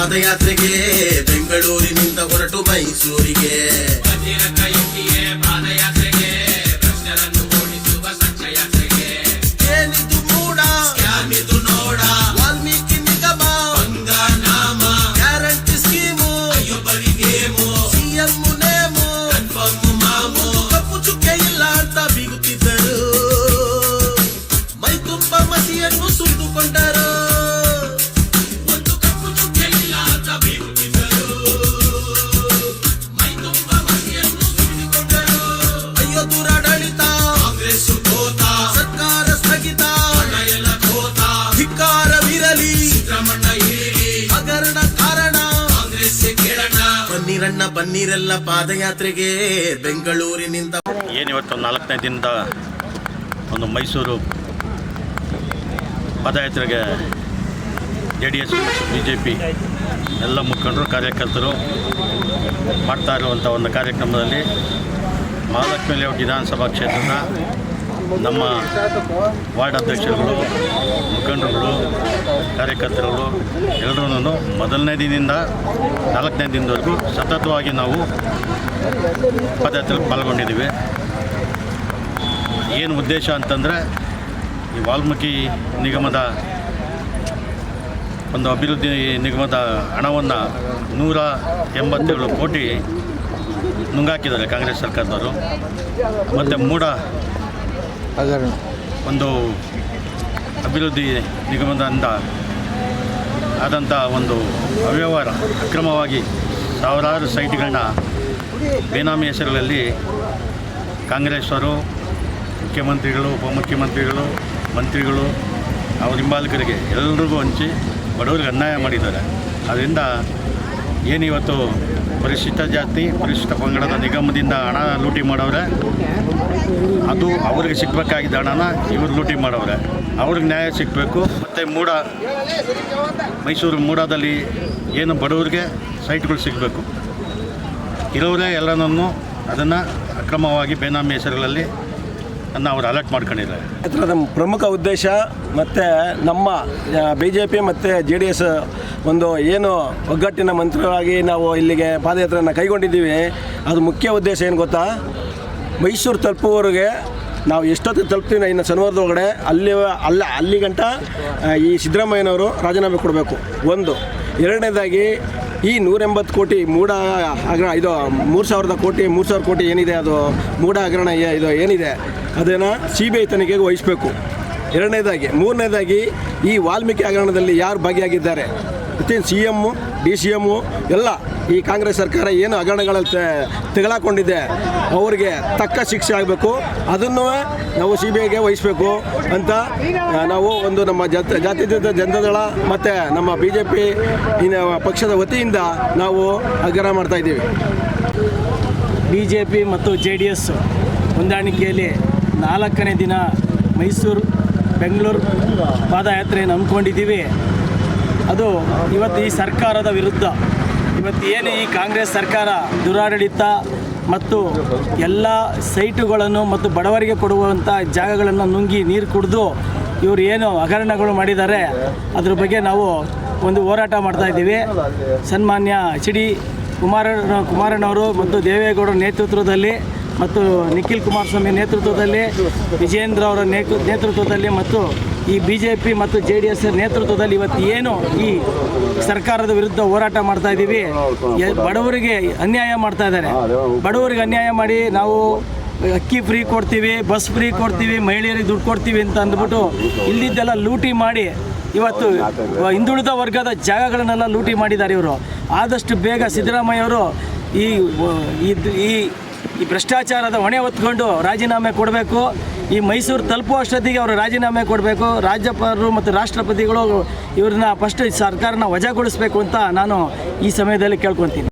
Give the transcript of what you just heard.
ಪಾದಯಾತ್ರೆಗೆ ಬೆಂಗಳೂರಿನಿಂದ ಹೊರಟು ಮೈಸೂರಿಗೆ. ಬನ್ನಿರಣ್ಣ ಬನ್ನೀರೆಲ್ಲ ಪಾದಯಾತ್ರೆಗೆ ಬೆಂಗಳೂರಿನಿಂದ ಏನಿವತ್ತು ನಾಲ್ಕನೇ ದಿನದ ಒಂದು Mysuru ಪಾದಯಾತ್ರೆಗೆ J D S B J P ಎಲ್ಲ ಮುಖಂಡರು, ಕಾರ್ಯಕರ್ತರು ಮಾಡ್ತಾ ಇರುವಂಥ ಒಂದು ಕಾರ್ಯಕ್ರಮದಲ್ಲಿ ಮಹಾಲಕ್ಷ್ಮಿ ಲೇಔಟ್ ವಿಧಾನಸಭಾ ಕ್ಷೇತ್ರದ ನಮ್ಮ ವಾರ್ಡ್ ಅಧ್ಯಕ್ಷರುಗಳು, ಮುಖಂಡರುಗಳು, ಕಾರ್ಯಕರ್ತರುಗಳು ಎಲ್ಲರೂ ಮೊದಲನೇ ದಿನದಿಂದ ನಾಲ್ಕನೇ ದಿನದವರೆಗೂ ಸತತವಾಗಿ ನಾವು ಪದಯಾತ್ರೆಯಲ್ಲಿ ಪಾಲ್ಗೊಂಡಿದ್ದೀವಿ. ಏನು ಉದ್ದೇಶ ಅಂತಂದರೆ ಈ ವಾಲ್ಮೀಕಿ ನಿಗಮದ ಒಂದು ಅಭಿವೃದ್ಧಿ ನಿಗಮದ ಹಣವನ್ನು ನೂರ ಎಂಬತ್ತೇಳು ಕೋಟಿ ನುಂಗಾಕಿದ್ದಾರೆ ಕಾಂಗ್ರೆಸ್ ಸರ್ಕಾರದವರು. ಮತ್ತು ಮೂಡ ಒಂದು ಅಭಿವೃದ್ಧಿ ನಿಗಮದಿಂದ ಆದಂಥ ಒಂದು ಅವ್ಯವಹಾರ ಅಕ್ರಮವಾಗಿ ಸಾವಿರಾರು ಸೈಟ್ಗಳನ್ನ ಬೇನಾಮಿ ಹೆಸರುಗಳಲ್ಲಿ ಕಾಂಗ್ರೆಸ್ವರು ಮುಖ್ಯಮಂತ್ರಿಗಳು, ಉಪಮುಖ್ಯಮಂತ್ರಿಗಳು, ಮಂತ್ರಿಗಳು ಅವ್ರ ಹಿಂಬಾಲಕರಿಗೆ ಎಲ್ರಿಗೂ ಹಂಚಿ ಬಡವರಿಗೆ ಅನ್ಯಾಯ ಮಾಡಿದ್ದಾರೆ. ಅದರಿಂದ ಏನಿವತ್ತು ಪರಿಶಿಷ್ಟ ಜಾತಿ, ಪರಿಶಿಷ್ಟ ಪಂಗಡದ ನಿಗಮದಿಂದ ಹಣ ಲೂಟಿ ಮಾಡವ್ರೆ ಅದು ಅವ್ರಿಗೆ ಸಿಗಬೇಕಾಗಿದ್ದ ಹಣನ ಇವ್ರು ಲೂಟಿ ಮಾಡವ್ರೆ. ಅವ್ರಿಗೆ ನ್ಯಾಯ ಸಿಗಬೇಕು. ಮತ್ತು ಮೂಡ, ಮೈಸೂರು ಮೂಡಾದಲ್ಲಿ ಏನು ಬಡವರಿಗೆ ಸೈಟ್ಗಳು ಸಿಗಬೇಕು. ಇರೋರೇ ಎಲ್ಲನೂ ಅದನ್ನು ಅಕ್ರಮವಾಗಿ ಬೇನಾಮಿ ಹೆಸರುಗಳಲ್ಲಿ ಅವ್ರು ಅಲರ್ಟ್ ಮಾಡ್ಕೊಂಡಿದ್ದಾರೆ. ನಮ್ಮ ಪ್ರಮುಖ ಉದ್ದೇಶ ಮತ್ತು ನಮ್ಮ ಬಿ ಜೆ ಪಿ ಮತ್ತು ಜೆ ಡಿ ಎಸ್ ಒಂದು ಏನು ಒಗ್ಗಟ್ಟಿನ ಮಂತ್ರವಾಗಿ ನಾವು ಇಲ್ಲಿಗೆ ಪಾದಯಾತ್ರೆಯನ್ನು ಕೈಗೊಂಡಿದ್ದೀವಿ. ಅದು ಮುಖ್ಯ ಉದ್ದೇಶ ಏನು ಗೊತ್ತಾ? ಮೈಸೂರು ತಲುಪುವವರೆಗೆ ನಾವು ಎಷ್ಟೊತ್ತಿಗೆ ತಲುಪ್ತೀವಿ ಇನ್ನು ಶನಿವಾರದೊಳಗಡೆ ಅಲ್ಲಿ, ಅಲ್ಲ, ಅಲ್ಲಿ ಗಂಟ ಈ ಸಿದ್ದರಾಮಯ್ಯನವರು ರಾಜೀನಾಮೆ ಕೊಡಬೇಕು. ಒಂದು. ಎರಡನೇದಾಗಿ ಈ ನೂರೆಂಬತ್ತು ಕೋಟಿ ಮೂಡ ಅಗ್ರ ಇದು ಮೂರು ಸಾವಿರದ ಕೋಟಿ, ಮೂರು ಸಾವಿರ ಕೋಟಿ ಏನಿದೆ ಅದು ಮೂಡ ಹಗರಣ ಇದು ಏನಿದೆ, ಅದನ್ನು ಸಿ ಬಿ ಐ ತನಿಖೆಗೆ ವಹಿಸಬೇಕು. ಎರಡನೇದಾಗಿ, ಮೂರನೇದಾಗಿ ಈ ವಾಲ್ಮೀಕಿ ಹಗರಣದಲ್ಲಿ ಯಾರು ಭಾಗಿಯಾಗಿದ್ದಾರೆ? Within C M D C M ಎಲ್ಲ ಈ ಕಾಂಗ್ರೆಸ್ ಸರ್ಕಾರ ಏನು ಹಗರಣಗಳಲ್ಲಿ ತೆಗಳಾಕೊಂಡಿದೆ, ಅವರಿಗೆ ತಕ್ಕ ಶಿಕ್ಷೆ ಆಗಬೇಕು. ಅದನ್ನು ನಾವು ಸಿ ಬಿ ಐಗೆ ವಹಿಸಬೇಕು ಅಂತ ನಾವು ಒಂದು ನಮ್ಮ ಜಾತ ಜಾತ್ಯತೀತ ಜನತಾದಳ ಮತ್ತು ನಮ್ಮ ಬಿ ಜೆ ಪಿ ಪಕ್ಷದ ವತಿಯಿಂದ ನಾವು ಆಗ್ರಹ ಮಾಡ್ತಾ ಇದ್ದೀವಿ. ಬಿ ಜೆ ಪಿ ಮತ್ತು ಜೆ ಡಿ ಎಸ್ ಹೊಂದಾಣಿಕೆಯಲ್ಲಿ ನಾಲ್ಕನೇ ದಿನ ಮೈಸೂರು, ಬೆಂಗಳೂರು ಪಾದಯಾತ್ರೆಯನ್ನು ಹಮ್ಮಿಕೊಂಡಿದ್ದೀವಿ. ಅದು ಇವತ್ತು ಈ ಸರ್ಕಾರದ ವಿರುದ್ಧ. ಇವತ್ತು ಏನು ಈ ಕಾಂಗ್ರೆಸ್ ಸರ್ಕಾರ ದುರಾಡಳಿತ ಮತ್ತು ಎಲ್ಲ ಸೈಟುಗಳನ್ನು ಮತ್ತು ಬಡವರಿಗೆ ಕೊಡುವಂಥ ಜಾಗಗಳನ್ನು ನುಂಗಿ ನೀರು ಕುಡಿದು ಇವರು ಏನು ಹಗರಣಗಳು ಮಾಡಿದ್ದಾರೆ, ಅದ್ರ ಬಗ್ಗೆ ನಾವು ಒಂದು ಹೋರಾಟ ಮಾಡ್ತಾ ಇದ್ದೀವಿ. ಸನ್ಮಾನ್ಯ ಎಚ್ ಡಿ ಕುಮಾರ ಕುಮಾರಣ್ಣವರು ಮತ್ತು ದೇವೇಗೌಡರ ನೇತೃತ್ವದಲ್ಲಿ ಮತ್ತು ನಿಖಿಲ್ ಕುಮಾರಸ್ವಾಮಿ ನೇತೃತ್ವದಲ್ಲಿ ವಿಜೇಂದ್ರ ಅವರ ನೇತೃ- ನೇತೃತ್ವದಲ್ಲಿ ಮತ್ತು ಈ ಬಿ ಜೆ ಪಿ ಮತ್ತು ಜೆ ಡಿ ಎಸ್ ನೇತೃತ್ವದಲ್ಲಿ ಇವತ್ತು ಏನು ಈ ಸರ್ಕಾರದ ವಿರುದ್ಧ ಹೋರಾಟ ಮಾಡ್ತಾ ಇದ್ದೀವಿ? ಬಡವರಿಗೆ ಅನ್ಯಾಯ ಮಾಡ್ತಾ ಇದ್ದಾರೆ. ಬಡವರಿಗೆ ಅನ್ಯಾಯ ಮಾಡಿ ನಾವು ಅಕ್ಕಿ ಫ್ರೀ ಕೊಡ್ತೀವಿ, ಬಸ್ ಫ್ರೀ ಕೊಡ್ತೀವಿ, ಮಹಿಳೆಯರಿಗೆ ದುಡ್ಡು ಕೊಡ್ತೀವಿ ಅಂತ ಅಂದ್ಬಿಟ್ಟು ಇಲ್ಲಿದ್ದೆಲ್ಲ ಲೂಟಿ ಮಾಡಿ ಇವತ್ತು ಹಿಂದುಳಿದ ವರ್ಗದ ಜಾಗಗಳನ್ನೆಲ್ಲ ಲೂಟಿ ಮಾಡಿದ್ದಾರೆ ಇವರು. ಆದಷ್ಟು ಬೇಗ ಸಿದ್ದರಾಮಯ್ಯವರು ಅವರು ಈ ಈ ಭ್ರಷ್ಟಾಚಾರದ ಹೊಣೆ ಹೊತ್ಕೊಂಡು ರಾಜೀನಾಮೆ ಕೊಡಬೇಕು. ಈ ಮೈಸೂರು ತಲುಪುವಷ್ಟೊತ್ತಿಗೆ ಅವರು ರಾಜೀನಾಮೆ ಕೊಡಬೇಕು. ರಾಜ್ಯಪಾಲರು ಮತ್ತು ರಾಷ್ಟ್ರಪತಿಗಳು ಇವ್ರನ್ನ ಫಸ್ಟ್ ಸರ್ಕಾರನ ವಜಾಗೊಳಿಸಬೇಕು ಅಂತ ನಾನು ಈ ಸಮಯದಲ್ಲಿ ಕೇಳ್ಕೊತೀನಿ.